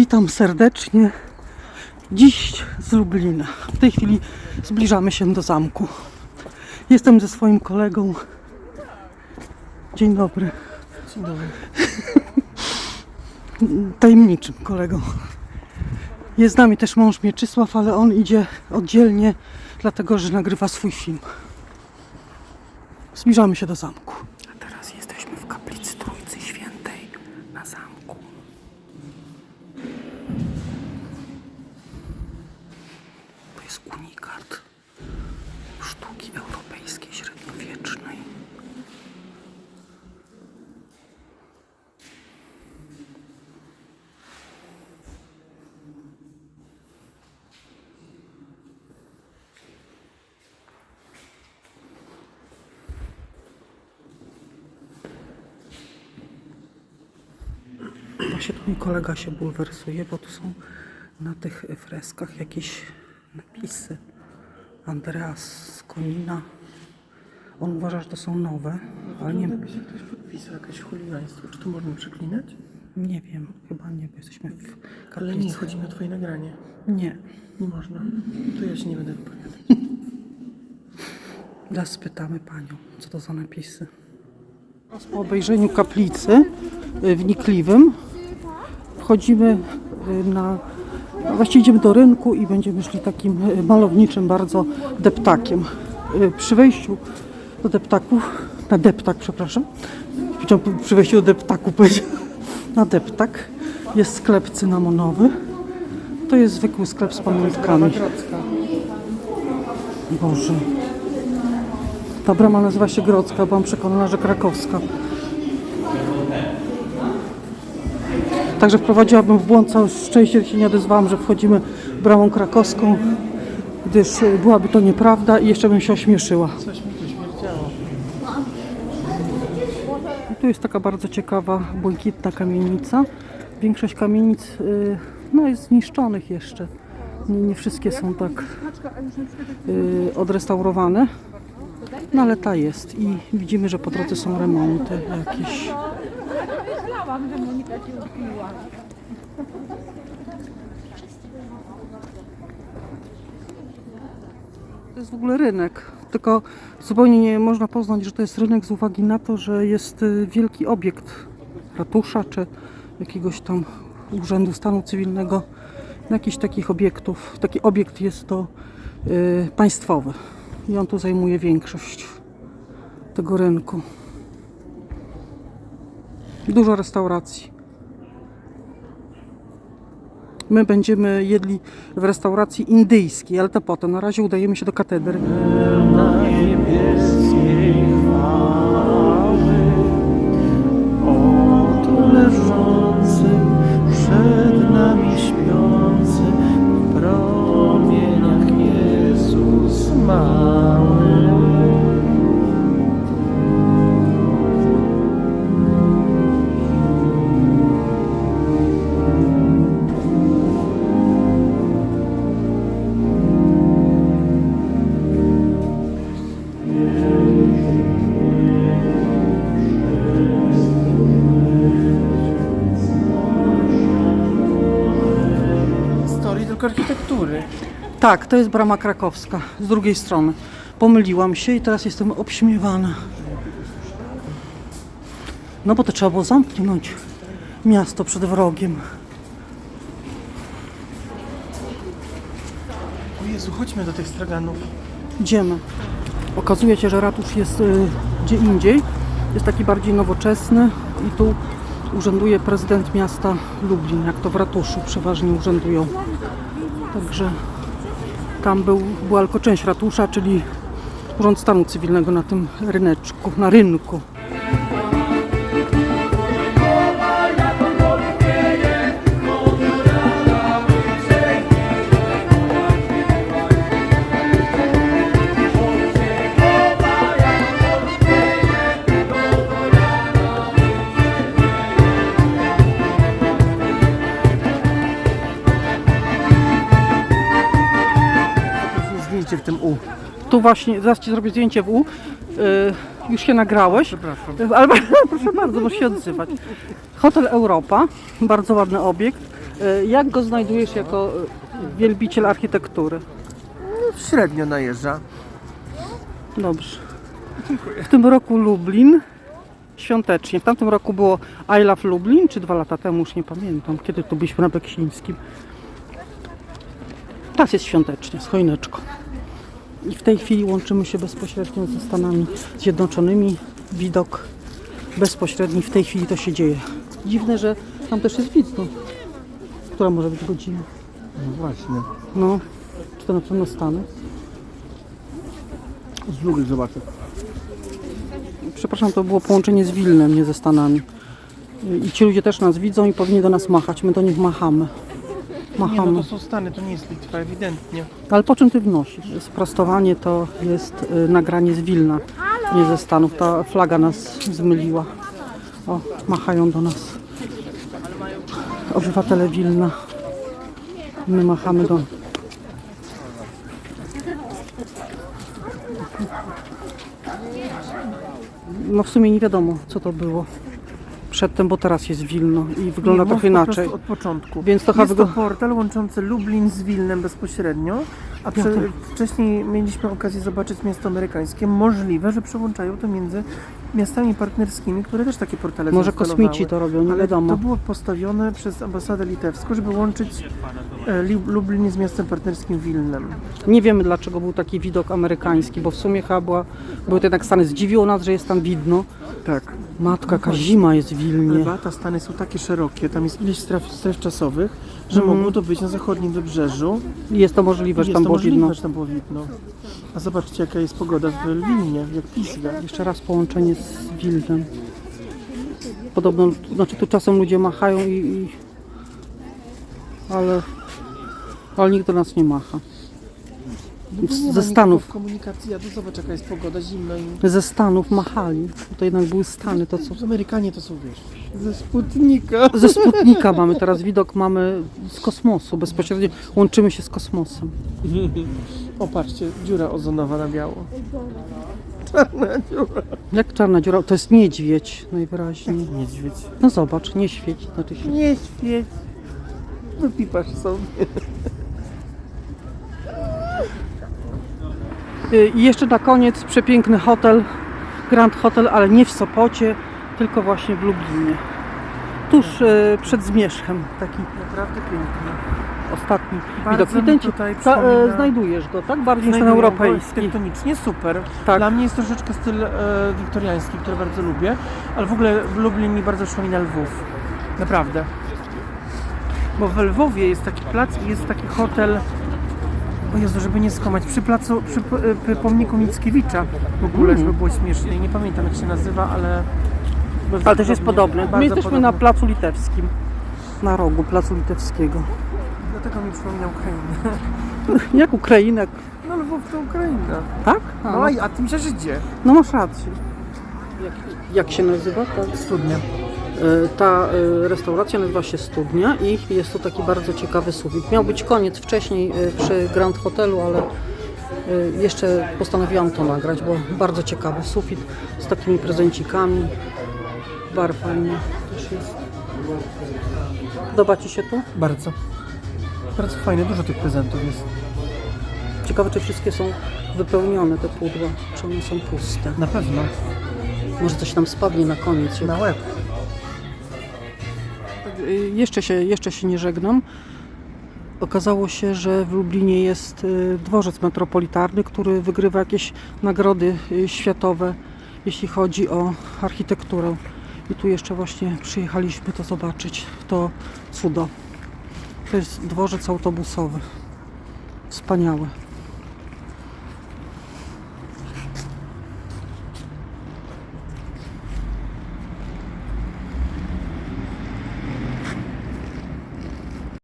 Witam serdecznie. Dziś z Lublina. W tej chwili zbliżamy się do zamku. Jestem ze swoim kolegą. Dzień dobry. Dzień dobry. Tajemniczym kolegą. Jest z nami też mąż Mieczysław, ale on idzie oddzielnie, dlatego że nagrywa swój film. Zbliżamy się do zamku. A teraz jesteśmy w kaplicy Trójcy Świętej na zamku. To jest unikat sztuki europejskiej średniowiecznej. Właśnie tu mi kolega się bulwersuje, bo tu są na tych freskach jakieś napisy. Andreas Konina. On uważa, że to są nowe, ale nie, Jakby się ktoś podpisał, jakieś chuligaństwo. Czy tu można przeklinać? nie wiem, chyba nie, bo jesteśmy w Ale nie, kaplicy. chodzi mi o twoje nagranie. Nie. Nie można. To ja się nie będę wypowiadać. Zaraz spytamy panią, co to za napisy. Po obejrzeniu kaplicy y, wnikliwym wchodzimy y, na. no Właściwie idziemy do rynku i będziemy szli takim y, malowniczym bardzo deptakiem. Przy wejściu do deptaków, na deptak, przepraszam, przy wejściu do deptaku na deptak jest sklep cynamonowy. To jest zwykły sklep z pamiątkami. Boże. Ta brama nazywa się Grodzka, byłam przekonana, że krakowska. Także wprowadziłabym w błąd całe szczęście, się nie odezwałam, że wchodzimy bramą krakowską, gdyż y, byłaby to nieprawda i jeszcze bym się ośmieszyła. Tu. I tu jest taka bardzo ciekawa, błękitna kamienica. Większość kamienic y, no, jest zniszczonych jeszcze. Nie, nie wszystkie są tak y, odrestaurowane. No ale ta jest i widzimy, że po drodze są remonty jakieś. Myślałam, że Monika się upiła. To jest w ogóle rynek, tylko zupełnie nie można poznać, że to jest rynek z uwagi na to, że jest y, wielki obiekt ratusza czy jakiegoś tam urzędu stanu cywilnego, jakichś takich obiektów. Taki obiekt jest to y, państwowy i on tu zajmuje większość tego rynku. Dużo restauracji. My będziemy jedli w restauracji indyjskiej, ale to potem. Na razie udajemy się do katedry. Na niebieskiej Tak, to jest brama krakowska z drugiej strony. Pomyliłam się i teraz jestem obśmiewana. No bo to trzeba było zamknąć miasto przed wrogiem. O Jezu, chodźmy do tych straganów Idziemy. Okazuje się, że ratusz jest y, gdzie indziej. Jest taki bardziej nowoczesny i tu urzęduje prezydent miasta Lublin, jak to w ratuszu przeważnie urzędują. Także tam był, była tylko część ratusza, czyli Urząd Stanu Cywilnego na tym ryneczku, na rynku. Zdjęcie w tym U Tu właśnie, zaraz Ci zrobię zdjęcie w U. Y, już się nagrałeś. Przepraszam Ale proszę bardzo, możesz się odzywać. Hotel Europa, bardzo ładny obiekt. E, Jak go znajdujesz jako e, wielbiciel architektury? Średnio najeżdża. Dobrze. W tym roku Lublin świątecznie. W tamtym roku było I Love Lublin, czy dwa lata temu, już nie pamiętam, kiedy tu byliśmy na Beksińskim. Teraz jest świątecznie, z choineczką. I w tej chwili łączymy się bezpośrednio ze Stanami Zjednoczonymi. Widok bezpośredni, w tej chwili to się dzieje. Dziwne, że tam też jest widno. Która może być godzina? No właśnie. No, czy to na pewno Stany? Z drugiej zobaczę. Przepraszam, to było połączenie z Wilnem, nie ze Stanami. I ci ludzie też nas widzą i powinni do nas machać. My do nich machamy. Nie no, to są Stany, to nie jest Litwa, ewidentnie. Ale po czym ty wnosisz? Sprostowanie to jest y, nagranie z Wilna, nie ze Stanów. Ta flaga nas zmyliła. O, machają do nas. Obywatele Wilna. My machamy do... No w sumie nie wiadomo, co to było przedtem, bo teraz jest Wilno i wygląda trochę po inaczej. od początku. Więc to jest to portal łączący Lublin z Wilnem bezpośrednio, a prze, wcześniej mieliśmy okazję zobaczyć miasto amerykańskie. Możliwe, że przełączają to między miastami partnerskimi, które też takie portale Może kosmici to robią, nie wiadomo. to było postawione przez ambasadę litewską, żeby łączyć e, Li- Lublin z miastem partnerskim Wilnem. Nie wiemy dlaczego był taki widok amerykański, bo w sumie chyba była, były to jednak Stany. Zdziwiło nas, że jest tam widno. Tak. Matka, jaka zima jest w Wilnie. Beata, Stany są takie szerokie, tam jest ileś stref, stref czasowych, że Mhm. mogło to być na zachodnim wybrzeżu. Jest to możliwe, że jest tam to było możliwe, widno. że tam było widno. A zobaczcie, jaka jest pogoda w Wilnie, jak pizga. Jeszcze raz połączenie z Wilnem. Podobno, znaczy tu czasem ludzie machają i... i ale, ale nikt do nas nie macha. Ze Stanów. komunikacji, a tu zobacz, jaka jest pogoda, zimno i... Ze Stanów machali. To jednak były Stany, to co? Amerykanie to są, wiesz, ze Sputnika. Ze Sputnika mamy teraz widok, mamy z kosmosu. Bezpośrednio łączymy się z kosmosem. O, patrzcie, dziura ozonowa na biało. Czarna dziura. Jak czarna dziura? To jest niedźwiedź najwyraźniej. Niedźwiedź. No zobacz, nie świeci. Znaczy się. Nie świeć. Wypipasz sobie. I jeszcze na koniec przepiękny hotel, Grand Hotel, ale nie w Sopocie, tylko właśnie w Lublinie. Tuż y, przed Zmierzchem, taki Naprawdę piękny. ostatni Bardzo widok. I ten tutaj ta, przypomina- e, znajdujesz go, tak? Bardziej ten europejski. Tektonicznie super. Tak. Dla mnie jest troszeczkę styl e, wiktoriański, który bardzo lubię, ale w ogóle w Lublin mi bardzo przypomina Lwów. Naprawdę. Bo w Lwowie jest taki plac i jest taki hotel. O Jezu, żeby nie skomać. Przy placu, przy, p- przy pomniku Mickiewicza w ogóle, Mm. żeby było śmiesznie. Nie pamiętam jak się nazywa, ale. Ale też jest podobny. My jesteśmy podobny. na Placu Litewskim. Na rogu Placu Litewskiego. Dlatego mi przypomniał Ukrainę. Jak Ukrainek, No Lwów to Ukraina. tak? A, No no, a tym się Żydzie. no masz rację. Jak, jak się nazywa? Ta, Studnia. E, ta e, restauracja nazywa się Studnia i jest to taki bardzo ciekawy sufit. Miał być koniec wcześniej e, przy Grand Hotelu, ale jeszcze postanowiłam to nagrać, bo bardzo ciekawy sufit z takimi prezencikami. Bar fajny też jest. Podoba Ci się tu? Bardzo. Bardzo fajne, dużo tych prezentów jest. Ciekawe, czy wszystkie są wypełnione, te pudła, czy one są puste. Na pewno. Może coś tam spadnie na koniec. jak- Na łeb. Y, Jeszcze się, jeszcze się nie żegnam. Okazało się, że w Lublinie jest y, dworzec metropolitarny, który wygrywa jakieś nagrody y, światowe, jeśli chodzi o architekturę. I tu jeszcze właśnie przyjechaliśmy to zobaczyć. To cudo. To jest dworzec autobusowy. Wspaniałe.